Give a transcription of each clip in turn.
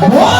What?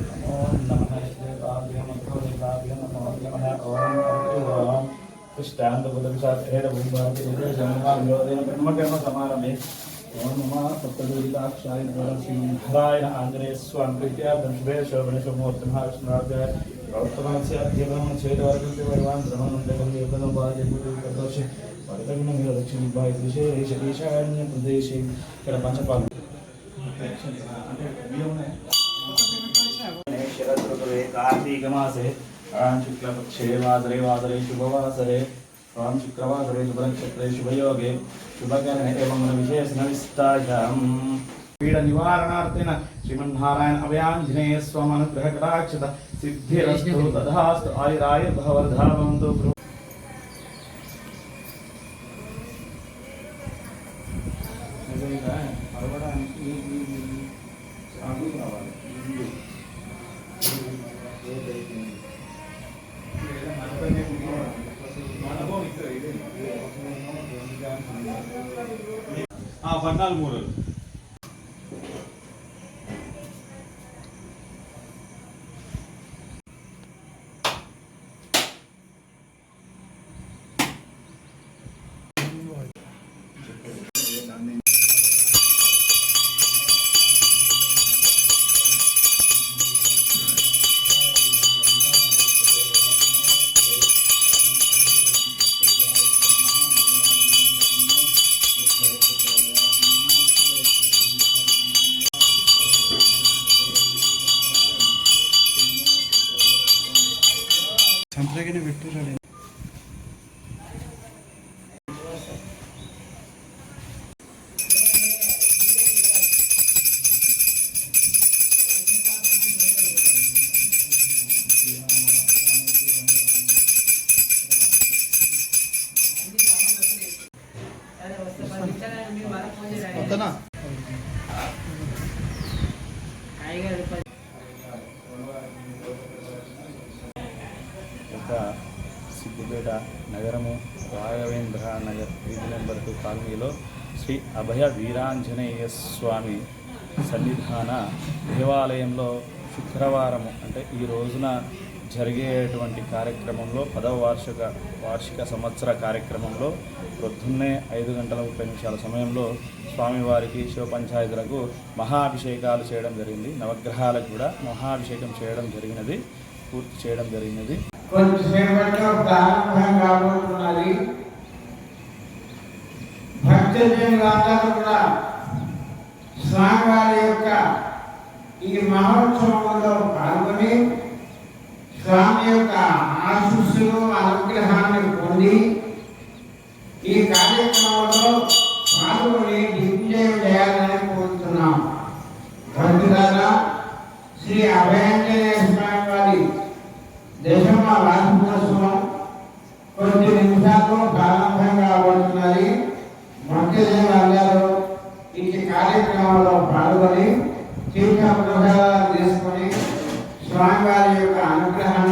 कृष्णान्दबुधविशाखेरभूम्भारतिनिर्देशमहाविरोधेन ओम नमः सप्तदुरिताक्षाय नरसिंहाय आञ्जनेय स्वामी प्रीत्यार्थं शुभे शोभने शुभमुहूर्तमहाविष्णुराध्याय गौतमस्य अध्ययनं छेदवर्गस्य भगवान् ब्रह्मनन्दकं देवनं वाजयपुरुषदोषे वरदग्नं दक्षिणभाय दिशे ईशान्य प्रदेशे ఇక్కడ పంచపాలు शरदृतुरे कार्तीकमासे आं शुक्लपक्षे वासरे वासरे शुभवासरे आं शुक्रवासरे शुभनक्षत्रे, शुभयोगे, शुभकरणे एवं विशेषणविस्तायाम् पीडनिवारणार्थेन श्रीमन्नारायण अभयाञ्जनेय सिद्धिरस्तु तथास्तु आयुरायुर्भववर्धावन्तु गृह ஆ பன்னால் மூரல் సంతరాగానే పెట్టురాడు వద్దనా యొక్క సిద్దిపేట నగరము రాఘవేంద్ర నగర్ వీధి నెంబర్ టూ కాలనీలో శ్రీ అభయ వీరాంజనేయ స్వామి సన్నిధాన దేవాలయంలో శుక్రవారము అంటే ఈ రోజున జరిగేటువంటి కార్యక్రమంలో పదవ వార్షిక వార్షిక సంవత్సర కార్యక్రమంలో ప్రొద్దున్నే ఐదు గంటల ముప్పై నిమిషాల సమయంలో స్వామివారికి శివపంచాయతులకు మహాభిషేకాలు చేయడం జరిగింది. నవగ్రహాలకు కూడా మహాభిషేకం చేయడం జరిగినది పూర్తి చేయడం జరిగినది. కొంతసేపట్లో ప్రారంభం కాబోతున్నది భక్తజనులందరూ కూడా స్వామివారి యొక్క ఈ మహోత్సవంలో పాల్గొని స్వామి యొక్క ఆశీస్సులు అనుగ్రహాన్ని పొంది ఈ కార్యక్రమంలో చేసుకొని స్వామివారి యొక్క అనుగ్రహాన్ని